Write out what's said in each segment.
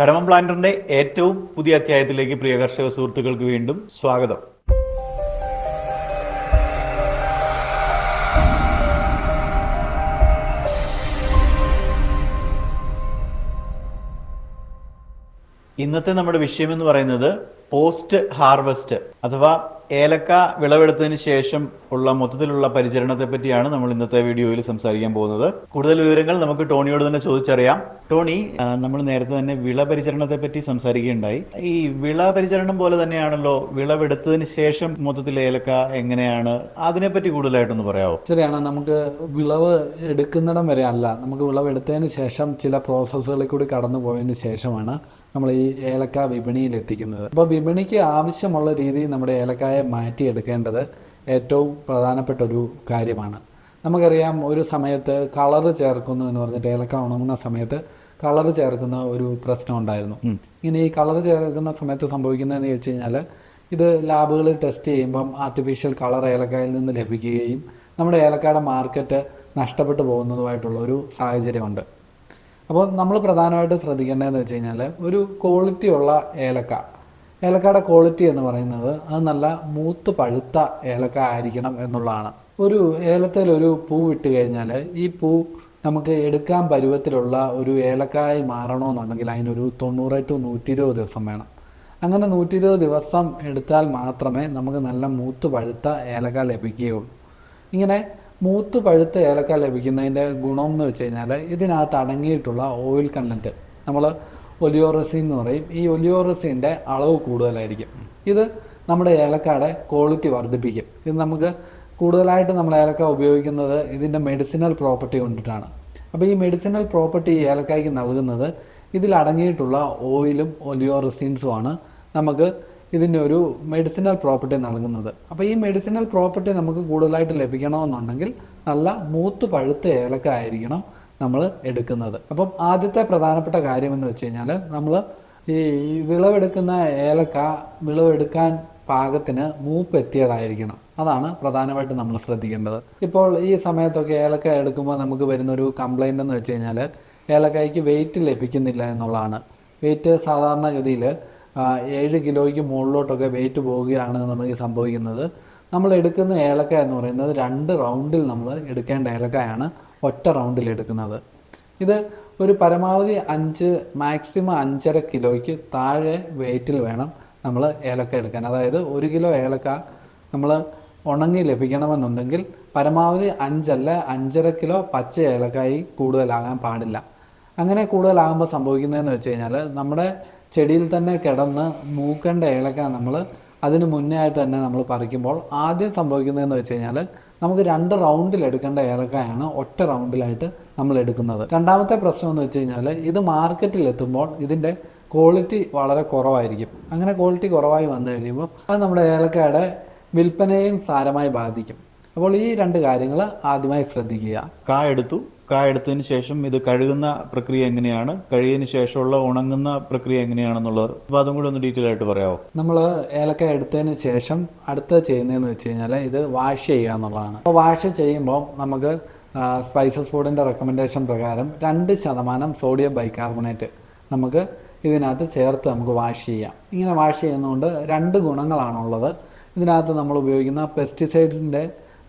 കടമം പ്ലാന്ററിന്റെ ഏറ്റവും പുതിയ അധ്യായത്തിലേക്ക് പ്രിയ കർഷക സുഹൃത്തുക്കൾക്ക് വീണ്ടും സ്വാഗതം. ഇന്നത്തെ നമ്മുടെ വിഷയം എന്ന് പറയുന്നത് പോസ്റ്റ് ഹാർവെസ്റ്റ് അഥവാ ഏലക്ക വിളവെടുത്തതിന് ശേഷം ഉള്ള മൊത്തത്തിലുള്ള പരിചരണത്തെ പറ്റിയാണ് നമ്മൾ ഇന്നത്തെ വീഡിയോയിൽ സംസാരിക്കാൻ പോകുന്നത്. കൂടുതൽ വിവരങ്ങൾ നമുക്ക് ടോണിയോട് തന്നെ ചോദിച്ചറിയാം. ടോണി നമ്മൾ നേരത്തെ തന്നെ വിള പരിചരണത്തെ പറ്റി സംസാരിക്കുകയുണ്ടായി. ഈ വിള പരിചരണം പോലെ തന്നെയാണല്ലോ വിളവെടുത്തതിന് ശേഷം മൊത്തത്തിൽ ഏലക്ക എങ്ങനെയാണ്? അതിനെപ്പറ്റി കൂടുതലായിട്ടൊന്ന് പറയാമോ ശരിയാണ് നമുക്ക് വിളവ് എടുക്കുന്നിടം വരെ അല്ല നമുക്ക് വിളവെടുത്തതിന് ശേഷം ചില പ്രോസസ്സുകളിൽ കൂടി കടന്നു പോയതിന് ശേഷമാണ് നമ്മൾ ഈ ഏലക്ക വിപണിയിൽ എത്തിക്കുന്നത് അപ്പോൾ വിപണിക്ക് ആവശ്യമുള്ള രീതിയിൽ നമ്മുടെ ഏലക്കായെ മാറ്റിയെടുക്കേണ്ടത് ഏറ്റവും പ്രധാനപ്പെട്ട ഒരു കാര്യമാണ്. നമുക്കറിയാം ഒരു സമയത്ത് കളറ് ചേർക്കുന്നു എന്ന് പറഞ്ഞിട്ട് ഏലക്ക ഉണങ്ങുന്ന സമയത്ത് കളറ് ചേർക്കുന്ന ഒരു പ്രശ്നം ഉണ്ടായിരുന്നു. ഇങ്ങനെ ഈ കളറ് ചേർക്കുന്ന സമയത്ത് സംഭവിക്കുന്നതെന്ന് വെച്ച് കഴിഞ്ഞാൽ ഇത് ലാബുകളിൽ ടെസ്റ്റ് ചെയ്യുമ്പം ആർട്ടിഫിഷ്യൽ കളർ ഏലക്കായിൽ നിന്ന് ലഭിക്കുകയും നമ്മുടെ ഏലക്കായുടെ മാർക്കറ്റ് നഷ്ടപ്പെട്ടു പോകുന്നതുമായിട്ടുള്ള ഒരു സാഹചര്യമുണ്ട്. അപ്പോൾ നമ്മൾ പ്രധാനമായിട്ട് ശ്രദ്ധിക്കേണ്ടതെന്ന് വെച്ച് കഴിഞ്ഞാൽ ഒരു ക്വാളിറ്റി ഉള്ള ഏലക്ക. ഏലക്കയുടെ ക്വാളിറ്റി എന്ന് പറയുന്നത് അത് നല്ല മൂത്ത് പഴുത്ത ഏലക്ക ആയിരിക്കണം എന്നുള്ളതാണ്. ഒരു ഏലത്തിൽ ഒരു പൂ ഇട്ട് കഴിഞ്ഞാൽ ഈ പൂ നമുക്ക് എടുക്കാൻ പരുവത്തിലുള്ള ഒരു ഏലക്കായി മാറണമെന്നുണ്ടെങ്കിൽ അതിനൊരു തൊണ്ണൂറ് ടു നൂറ്റി ഇരുപത് ദിവസം വേണം. അങ്ങനെ നൂറ്റി ഇരുപത് ദിവസം എടുത്താൽ മാത്രമേ നമുക്ക് നല്ല മൂത്ത് പഴുത്ത ഏലക്ക ലഭിക്കുകയുള്ളൂ. ഇങ്ങനെ മൂത്ത് പഴുത്ത ഏലക്ക ലഭിക്കുന്നതിന്റെ ഗുണം എന്ന് വെച്ച് കഴിഞ്ഞാൽ ഇതിനകത്ത് അടങ്ങിയിട്ടുള്ള ഓയിൽ കണ്ടന്റ് നമ്മൾ ഒലിയോറസി എന്ന് പറയും. ഈ ഒലിയോറസിന്റെ അളവ് കൂടുതലായിരിക്കും. ഇത് നമ്മുടെ ഏലക്കയുടെ ക്വാളിറ്റി വർദ്ധിപ്പിക്കും. ഇത് നമുക്ക് കൂടുതലായിട്ട് നമ്മൾ ഏലക്ക ഉപയോഗിക്കുന്നത് ഇതിന്റെ മെഡിസിനൽ പ്രോപ്പർട്ടി കൊണ്ടിട്ടാണ്. അപ്പോൾ ഈ മെഡിസിനൽ പ്രോപ്പർട്ടി ഈ ഏലക്കായ്ക്ക് നൽകുന്നത് ഇതിൽ അടങ്ങിയിട്ടുള്ള ഓയിലും ഒലിയോറസിൻസുമാണ് നമുക്ക് ഇതിന്റെ ഒരു മെഡിസിനൽ പ്രോപ്പർട്ടി നൽകുന്നത്. അപ്പോൾ ഈ മെഡിസിനൽ പ്രോപ്പർട്ടി നമുക്ക് കൂടുതലായിട്ട് ലഭിക്കണമെന്നുണ്ടെങ്കിൽ നല്ല മൂത്ത് പഴുത്ത ഏലക്ക ആയിരിക്കണം നമ്മൾ എടുക്കുന്നത്. അപ്പം ആദ്യത്തെ പ്രധാനപ്പെട്ട കാര്യം എന്ന് വെച്ച് കഴിഞ്ഞാൽ നമ്മൾ ഈ വിളവെടുക്കുന്ന ഏലക്ക വിളവെടുക്കാൻ പാകത്തിന് മൂപ്പ് എത്തിയതായിരിക്കണം. അതാണ് പ്രധാനമായിട്ട് നമ്മൾ ശ്രദ്ധിക്കേണ്ടത്. ഇപ്പോൾ ഈ സമയത്തൊക്കെ ഏലക്ക എടുക്കുമ്പോൾ നമുക്ക് വരുന്നൊരു കംപ്ലൈന്റ് എന്ന് വെച്ച് കഴിഞ്ഞാൽ ഏലക്കായ്ക്ക് വെയിറ്റ് ലഭിക്കുന്നില്ല എന്നുള്ളതാണ്. വെയിറ്റ് സാധാരണഗതിയിൽ ഏഴ് കിലോയ്ക്ക് മുകളിലോട്ടൊക്കെ വെയിറ്റ് പോവുകയാണെന്നുണ്ടെങ്കിൽ സംഭവിക്കുന്നത്. നമ്മൾ എടുക്കുന്ന ഏലക്ക എന്ന് പറയുന്നത് രണ്ട് റൗണ്ടിൽ നമ്മൾ എടുക്കേണ്ട ഏലക്കായാണ് ഒറ്റ റൗണ്ടിൽ എടുക്കുന്നത്. ഇത് ഒരു പരമാവധി അഞ്ച് മാക്സിമം അഞ്ചര കിലോയ്ക്ക് താഴെ വെയിറ്റിൽ വേണം നമ്മൾ ഏലക്ക എടുക്കാൻ. അതായത് ഒരു കിലോ ഏലക്ക നമ്മൾ ഉണങ്ങി ലഭിക്കണമെന്നുണ്ടെങ്കിൽ പരമാവധി അഞ്ചല്ല അഞ്ചര കിലോ പച്ച ഏലക്കായി കൂടുതലാകാൻ പാടില്ല. അങ്ങനെ കൂടുതലാകുമ്പോൾ സംഭവിക്കുന്നതെന്ന് വെച്ച് കഴിഞ്ഞാൽ നമ്മുടെ ചെടിയിൽ തന്നെ കിടന്ന് മൂക്കേണ്ട ഏലക്ക നമ്മൾ അതിന് മുന്നേ ആയിട്ട് തന്നെ നമ്മൾ പറിക്കുമ്പോൾ ആദ്യം സംഭവിക്കുന്നതെന്ന് വെച്ച് കഴിഞ്ഞാൽ നമുക്ക് രണ്ട് റൗണ്ടിൽ എടുക്കേണ്ട ഏലക്കായാണ് ഒറ്റ റൗണ്ടിലായിട്ട് നമ്മൾ എടുക്കുന്നത്. രണ്ടാമത്തെ പ്രശ്നം എന്ന് വെച്ച് കഴിഞ്ഞാൽ ഇത് മാർക്കറ്റിൽ എത്തുമ്പോൾ ഇതിന്റെ ക്വാളിറ്റി വളരെ കുറവായിരിക്കും. അങ്ങനെ ക്വാളിറ്റി കുറവായി വന്നു കഴിയുമ്പോൾ അത് നമ്മുടെ ഏലക്കയുടെ വിൽപ്പനയും സാരമായി ബാധിക്കും. അപ്പോൾ ഈ രണ്ട് കാര്യങ്ങൾ ആദ്യമായി ശ്രദ്ധിക്കുക. കാ എടുത്തു. കാ എടുത്തതിന് ശേഷം ഇത് കഴുകുന്ന പ്രക്രിയ എങ്ങനെയാണ്? കഴുകിയതിന് ശേഷമുള്ള ഉണങ്ങുന്ന പ്രക്രിയ എങ്ങനെയാണെന്നുള്ളത്? അപ്പോൾ അതും കൂടി ഒന്ന് ഡീറ്റെയിൽ ആയിട്ട് പറയാമോ നമ്മൾ ഏലക്ക എടുത്തതിന് ശേഷം അടുത്ത ചെയ്യുന്നതെന്ന് വെച്ച് കഴിഞ്ഞാൽ ഇത് വാഷ് ചെയ്യുക എന്നുള്ളതാണ്. അപ്പോൾ വാഷ് ചെയ്യുമ്പോൾ നമുക്ക് സ്പൈസസ് ഫുഡിന്റെ റെക്കമെൻഡേഷൻ പ്രകാരം രണ്ട് ശതമാനം സോഡിയം ബൈകാർബണേറ്റ് നമുക്ക് ഇതിനകത്ത് ചേർത്ത് നമുക്ക് വാഷ് ചെയ്യാം. ഇങ്ങനെ വാഷ് ചെയ്യുന്നതുകൊണ്ട് രണ്ട് ഗുണങ്ങളാണുള്ളത്. ഇതിനകത്ത് നമ്മൾ ഉപയോഗിക്കുന്ന പെസ്റ്റിസൈഡ്സിന്റെ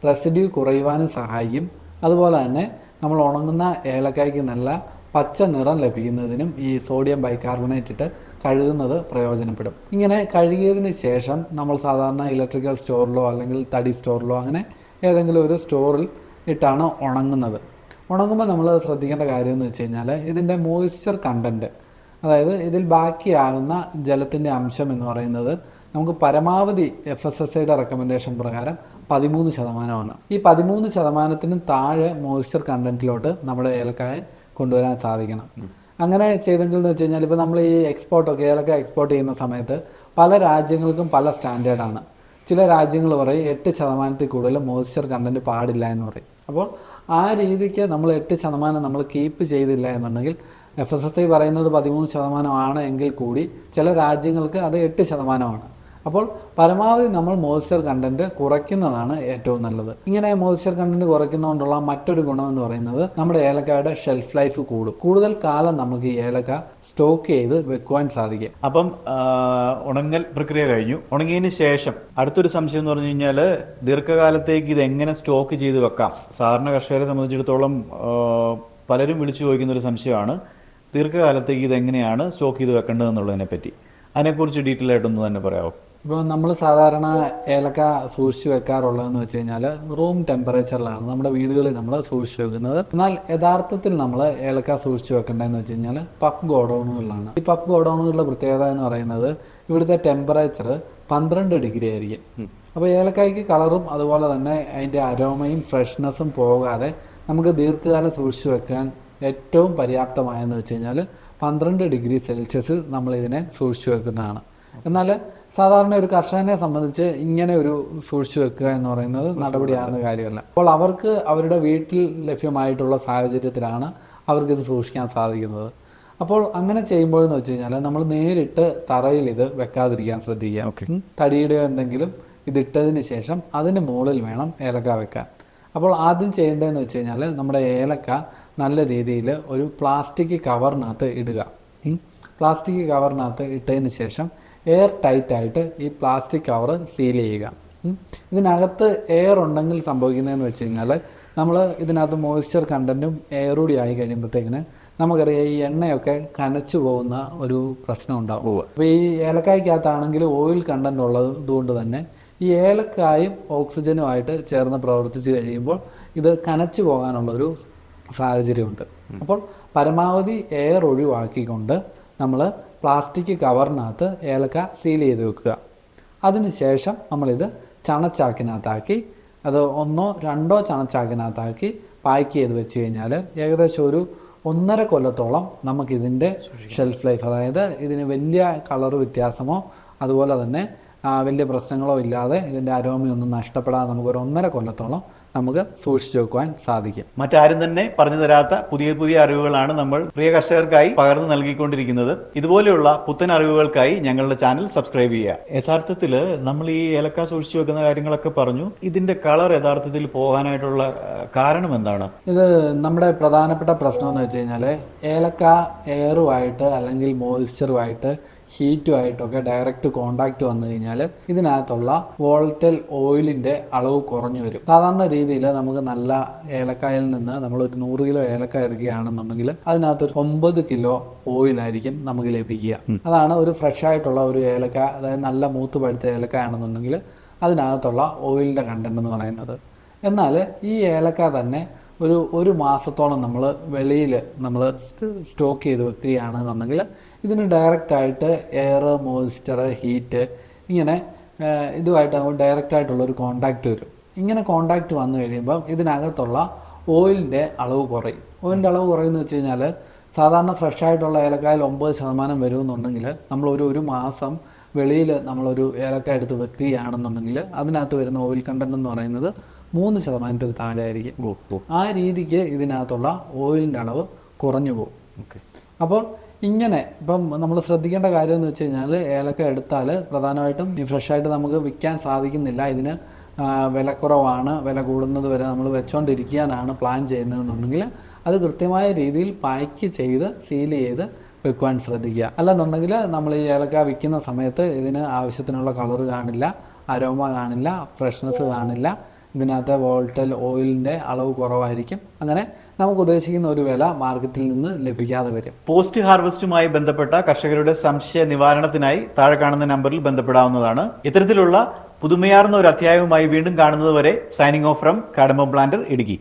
റെസിഡ്യൂ കുറയുവാനും സഹായിക്കും. അതുപോലെ തന്നെ നമ്മൾ ഉണങ്ങുന്ന ഏലക്കായ്ക്ക് നല്ല പച്ച നിറം ലഭിക്കുന്നതിനും ഈ സോഡിയം ബൈകാർബണേറ്റ് ഇട്ട് കഴുകുന്നത് പ്രയോജനപ്പെടും. ഇങ്ങനെ കഴുകിയതിന് ശേഷം നമ്മൾ സാധാരണ ഇലക്ട്രിക്കൽ സ്റ്റോറിലോ അല്ലെങ്കിൽ തടി സ്റ്റോറിലോ അങ്ങനെ ഏതെങ്കിലും ഒരു സ്റ്റോറിൽ ഇട്ടാണ് ഉണങ്ങുന്നത്. ഉണങ്ങുമ്പോൾ നമ്മൾ ശ്രദ്ധിക്കേണ്ട കാര്യം എന്ന് വെച്ച് കഴിഞ്ഞാൽ ഇതിന്റെ മോയ്സ്ചർ കണ്ടന്റ് അതായത് ഇതിൽ ബാക്കിയാകുന്ന ജലത്തിന്റെ അംശം എന്ന് പറയുന്നത് നമുക്ക് പരമാവധി എഫ് എസ് എസ് ഐയുടെ റെക്കമെൻഡേഷൻ പ്രകാരം പതിമൂന്ന് ശതമാനമാണ്. ഈ പതിമൂന്ന് ശതമാനത്തിന് താഴെ മോയ്സ്ചർ കണ്ടന്റിലോട്ട് നമ്മുടെ ഏലക്കായ കൊണ്ടുവരാൻ സാധിക്കണം. അങ്ങനെ ചെയ്തെങ്കിൽ എന്ന് വെച്ച് കഴിഞ്ഞാൽ ഇപ്പോൾ നമ്മൾ ഈ എക്സ്പോർട്ടൊക്കെ ഏലക്ക എക്സ്പോർട്ട് ചെയ്യുന്ന സമയത്ത് പല രാജ്യങ്ങൾക്കും പല സ്റ്റാൻഡേർഡാണ് ചില രാജ്യങ്ങൾ പറയും എട്ട് ശതമാനത്തിൽ കൂടുതൽ മോയ്സ്ചർ കണ്ടന്റ് പാടില്ല എന്ന് പറയും. അപ്പോൾ ആ രീതിക്ക് നമ്മൾ എട്ട് ശതമാനം നമ്മൾ കീപ്പ് ചെയ്തില്ല എന്നുണ്ടെങ്കിൽ എഫ് എസ് എസ് ഐ പറയുന്നത് പതിമൂന്ന് ശതമാനമാണ് എങ്കിൽ കൂടി ചില രാജ്യങ്ങൾക്ക് അത് എട്ട് ശതമാനമാണ്. അപ്പോൾ പരമാവധി നമ്മൾ മോയ്സ്ചർ കണ്ടന്റ് കുറയ്ക്കുന്നതാണ് ഏറ്റവും നല്ലത്. ഇങ്ങനെ മോയ്സ്ചർ കണ്ടന്റ് കുറയ്ക്കുന്നതുകൊണ്ടുള്ള മറ്റൊരു ഗുണം എന്ന് പറയുന്നത് നമ്മുടെ ഏലക്കയുടെ ഷെൽഫ് ലൈഫ് കൂടും. കൂടുതൽ കാലം നമുക്ക് ഈ ഏലക്ക സ്റ്റോക്ക് ചെയ്ത് വെക്കുവാൻ സാധിക്കും. അപ്പം ഉണങ്ങൽ പ്രക്രിയ കഴിഞ്ഞു. ഉണങ്ങിയതിന് ശേഷം അടുത്തൊരു സംശയം എന്ന് പറഞ്ഞു കഴിഞ്ഞാൽ ദീർഘകാലത്തേക്ക് ഇത് എങ്ങനെ സ്റ്റോക്ക് ചെയ്ത് വെക്കാം? സാധാരണ കർഷകരെ സംബന്ധിച്ചിടത്തോളം പലരും വിളിച്ചു ചോദിക്കുന്ന ഒരു സംശയമാണ്. ദീർഘകാലത്തേക്ക് ഇത് എങ്ങനെയാണ് സ്റ്റോക്ക് ചെയ്ത് വെക്കേണ്ടതെന്നുള്ളതിനെ പറ്റി അതിനെക്കുറിച്ച് ഡീറ്റെയിൽ ആയിട്ടൊന്ന് തന്നെ പറയാമോ ഇപ്പോൾ നമ്മൾ സാധാരണ ഏലക്ക സൂക്ഷിച്ചു വെക്കാറുള്ളതെന്ന് വെച്ച് കഴിഞ്ഞാൽ റൂം ടെമ്പറേച്ചറിലാണ് നമ്മുടെ വീടുകളിൽ നമ്മൾ സൂക്ഷിച്ചു വെക്കുന്നത്. എന്നാൽ യഥാർത്ഥത്തിൽ നമ്മൾ ഏലക്ക സൂക്ഷിച്ചു വെക്കേണ്ടതെന്ന് വെച്ച് കഴിഞ്ഞാൽ പഫ് ഗോഡൗണുകളിലാണ്. ഈ പഫ് ഗോഡൗണുകളുടെ പ്രത്യേകത എന്ന് പറയുന്നത് ഇവിടുത്തെ ടെമ്പറേച്ചർ പന്ത്രണ്ട് ഡിഗ്രി ആയിരിക്കും. അപ്പോൾ ഏലക്കായ്ക്ക് കളറും അതുപോലെ തന്നെ അതിന്റെ അരോമയും ഫ്രഷ്നെസ്സും പോകാതെ നമുക്ക് ദീർഘകാലം സൂക്ഷിച്ചു വെക്കാൻ ഏറ്റവും പര്യാപ്തമായെന്ന് വെച്ച് കഴിഞ്ഞാൽ പന്ത്രണ്ട് ഡിഗ്രി സെൽഷ്യസിൽ നമ്മൾ ഇതിനെ സൂക്ഷിച്ചു വെക്കുന്നതാണ്. എന്നാൽ സാധാരണ ഒരു കർഷകനെ സംബന്ധിച്ച് ഇങ്ങനെ ഒരു സൂക്ഷിച്ചു വെക്കുക എന്ന് പറയുന്നത് നടപടിയാകുന്ന കാര്യമല്ല. അപ്പോൾ അവർക്ക് അവരുടെ വീട്ടിൽ ലഭ്യമായിട്ടുള്ള സാഹചര്യത്തിലാണ് അവർക്കിത് സൂക്ഷിക്കാൻ സാധിക്കുന്നത്. അപ്പോൾ അങ്ങനെ ചെയ്യുമ്പോഴെന്ന് വെച്ച് കഴിഞ്ഞാൽ നമ്മൾ നേരിട്ട് തറയിൽ ഇത് വെക്കാതിരിക്കാൻ ശ്രദ്ധിക്കുക. തടിയുടെ എന്തെങ്കിലും ഇതിട്ടതിന് ശേഷം അതിന് മുകളിൽ വേണം ഏലക്ക വെക്കാൻ. അപ്പോൾ ആദ്യം ചെയ്യേണ്ടതെന്ന് വെച്ച് കഴിഞ്ഞാൽ നമ്മുടെ ഏലക്ക നല്ല രീതിയിൽ ഒരു പ്ലാസ്റ്റിക് കവറിനകത്ത് ഇടുക. പ്ലാസ്റ്റിക് കവറിനകത്ത് ഇട്ടതിന് ശേഷം എയർ ടൈറ്റ് ആയിട്ട് ഈ പ്ലാസ്റ്റിക് കവർ സീൽ ചെയ്യുക. ഇതിനകത്ത് എയർ ഉണ്ടെങ്കിൽ സംഭവിക്കുന്നതെന്ന് വെച്ച് കഴിഞ്ഞാൽ നമ്മൾ ഇതിനകത്ത് മോയ്സ്ചർ കണ്ടന്റും എയർ കൂടി ആയി കഴിയുമ്പോഴത്തേക്കിന് നമുക്കറിയാം ഈ എണ്ണയൊക്കെ കനച്ചു പോകുന്ന ഒരു പ്രശ്നം ഉണ്ടാവും. അപ്പോൾ ഈ ഏലക്കായ്ക്കകത്താണെങ്കിൽ ഓയിൽ കണ്ടന്റ് ഉള്ളത് കൊണ്ട് തന്നെ ഈ ഏലക്കായും ഓക്സിജനുമായിട്ട് ചേർന്ന് പ്രവർത്തിച്ച് കഴിയുമ്പോൾ ഇത് കനച്ചു പോകാനുള്ളൊരു സാഹചര്യമുണ്ട്. അപ്പോൾ പരമാവധി എയർ ഒഴിവാക്കിക്കൊണ്ട് നമ്മൾ പ്ലാസ്റ്റിക് കവറിനകത്ത് ഏലക്ക സീൽ ചെയ്ത് വെക്കുക. അതിനുശേഷം നമ്മളിത് ചണച്ചാക്കിനകത്താക്കി അത് ഒന്നോ രണ്ടോ ചണച്ചാക്കിനകത്താക്കി പാക്ക് ചെയ്ത് വെച്ച് കഴിഞ്ഞാൽ ഏകദേശം ഒരു ഒന്നര കൊല്ലത്തോളം നമുക്കിതിന്റെ ഷെൽഫ് ലൈഫ് അതായത് ഇതിന് വലിയ കളർ വ്യത്യാസമോ അതുപോലെ തന്നെ വലിയ പ്രശ്നങ്ങളോ ഇല്ലാതെ ഇതിന്റെ അരോമയൊന്നും നഷ്ടപ്പെടാതെ നമുക്ക് ഒരു ഒന്നര കൊല്ലത്തോളം നമുക്ക് സൂക്ഷിച്ചു വെക്കുവാൻ സാധിക്കും. മറ്റാരും തന്നെ പറഞ്ഞു തരാത്ത പുതിയ പുതിയ അറിവുകളാണ് നമ്മൾ പ്രിയ കർഷകർക്കായി പകർന്നു നൽകിക്കൊണ്ടിരിക്കുന്നത്. ഇതുപോലെയുള്ള പുത്തൻ അറിവുകൾക്കായി ഞങ്ങളുടെ ചാനൽ സബ്സ്ക്രൈബ് ചെയ്യുക. യഥാർത്ഥത്തിൽ നമ്മൾ ഈ ഏലക്ക സൂക്ഷിച്ചു വെക്കുന്ന കാര്യങ്ങളൊക്കെ പറഞ്ഞു. ഇതിന്റെ കളർ യഥാർത്ഥത്തിൽ പോകാനായിട്ടുള്ള കാരണം എന്താണ്? ഇത് നമ്മുടെ പ്രധാനപ്പെട്ട പ്രശ്നം എന്ന് വെച്ച് കഴിഞ്ഞാൽ ഏലക്ക എയറുമായിട്ട് അല്ലെങ്കിൽ മോയ്സ്ചറുമായിട്ട് ഹീറ്റുമായിട്ടൊക്കെ ഡയറക്റ്റ് കോണ്ടാക്ട് വന്നു കഴിഞ്ഞാൽ ഇതിനകത്തുള്ള വോൾട്ടൽ ഓയിലിന്റെ അളവ് കുറഞ്ഞു വരും. സാധാരണ രീതിയിൽ നമുക്ക് നല്ല ഏലക്കായിൽ നിന്ന് നമ്മൾ ഒരു നൂറ് കിലോ ഏലക്ക എടുക്കുകയാണെന്നുണ്ടെങ്കിൽ അതിനകത്ത് ഒരു ഒമ്പത് കിലോ ഓയിലായിരിക്കും നമുക്ക് ലഭിക്കുക. അതാണ് ഒരു ഫ്രഷ് ആയിട്ടുള്ള ഒരു ഏലക്ക അതായത് നല്ല മൂത്ത് പഴുത്ത ഏലക്ക ആണെന്നുണ്ടെങ്കിൽ അതിനകത്തുള്ള ഓയിലിന്റെ കണ്ടന്റ് എന്ന് പറയുന്നത്. എന്നാൽ ഈ ഏലക്ക തന്നെ ഒരു ഒരു മാസത്തോളം നമ്മൾ വെളിയിൽ നമ്മൾ സ്റ്റോക്ക് ചെയ്ത് വെക്കുകയാണെന്നുണ്ടെങ്കിൽ ഇതിന് ഡയറക്റ്റായിട്ട് എയർ മോയിസ്റ്റർ ഹീറ്റ് ഇങ്ങനെ ഇതുമായിട്ട് ഇതുമായിട്ട് ഡയറക്റ്റ് ആയിട്ടുള്ള ഒരു കോണ്ടാക്റ്റ് വരും. ഇങ്ങനെ കോണ്ടാക്റ്റ് വന്നു കഴിയുമ്പം ഇതിനകത്തുള്ള ഓയിലിന്റെ അളവ് കുറയും. ഓയിലിന്റെ അളവ് കുറയുമെന്ന് വെച്ച് കഴിഞ്ഞാൽ സാധാരണ ഫ്രഷ് ആയിട്ടുള്ള ഏലക്കായിൽ ഒമ്പത് ശതമാനം വരുമെന്നുണ്ടെങ്കിൽ നമ്മളൊരു ഒരു മാസം വെളിയിൽ നമ്മളൊരു ഏലക്ക എടുത്ത് വെക്കുകയാണെന്നുണ്ടെങ്കിൽ അതിനകത്ത് വരുന്ന ഓയിൽ കണ്ടന്റ് എന്ന് പറയുന്നത് മൂന്ന് ശതമാനത്തിൽ താഴെ ആയിരിക്കും ആ രീതിക്ക് ഇതിനകത്തുള്ള ഓയിലിന്റെ അളവ് കുറഞ്ഞു പോകും. അപ്പോൾ ഇങ്ങനെ ഇപ്പം നമ്മൾ ശ്രദ്ധിക്കേണ്ട കാര്യം എന്ന് വെച്ച് കഴിഞ്ഞാൽ ഏലക്ക എടുത്താൽ പ്രധാനമായിട്ടും ഈ ഫ്രഷായിട്ട് നമുക്ക് വിൽക്കാൻ സാധിക്കുന്നില്ല. ഇതിന് വില കുറവാണ്. വില കൂടുന്നത് വരെ നമ്മൾ വെച്ചുകൊണ്ടിരിക്കാനാണ് പ്ലാൻ ചെയ്യുന്നതെന്നുണ്ടെങ്കിൽ അത് കൃത്യമായ രീതിയിൽ പാക്ക് ചെയ്ത് സീൽ ചെയ്ത് വെക്കുവാൻ ശ്രദ്ധിക്കുക. അല്ലെന്നുണ്ടെങ്കിൽ നമ്മൾ ഈ ഏലക്ക വിൽക്കുന്ന സമയത്ത് ഇതിന് ആവശ്യത്തിനുള്ള കളർ കാണില്ല അരോമ കാണില്ല ഫ്രഷ്നെസ് കാണില്ല. ഇതിനകത്ത് വോൾട്ടൽ ഓയിലിന്റെ അളവ് കുറവായിരിക്കും. അങ്ങനെ നമുക്ക് ഉദ്ദേശിക്കുന്ന ഒരു വില മാർക്കറ്റിൽ നിന്ന് ലഭിക്കാതെ വരും. പോസ്റ്റ് ഹാർവെസ്റ്റുമായി ബന്ധപ്പെട്ട കർഷകരുടെ സംശയ നിവാരണത്തിനായി താഴെ കാണുന്ന നമ്പറിൽ ബന്ധപ്പെടാവുന്നതാണ്. ഇത്തരത്തിലുള്ള പുതുമയാർന്ന ഒരു അധ്യായവുമായി വീണ്ടും കാണുന്നതുവരെ signing off from cardamom planter Idukki.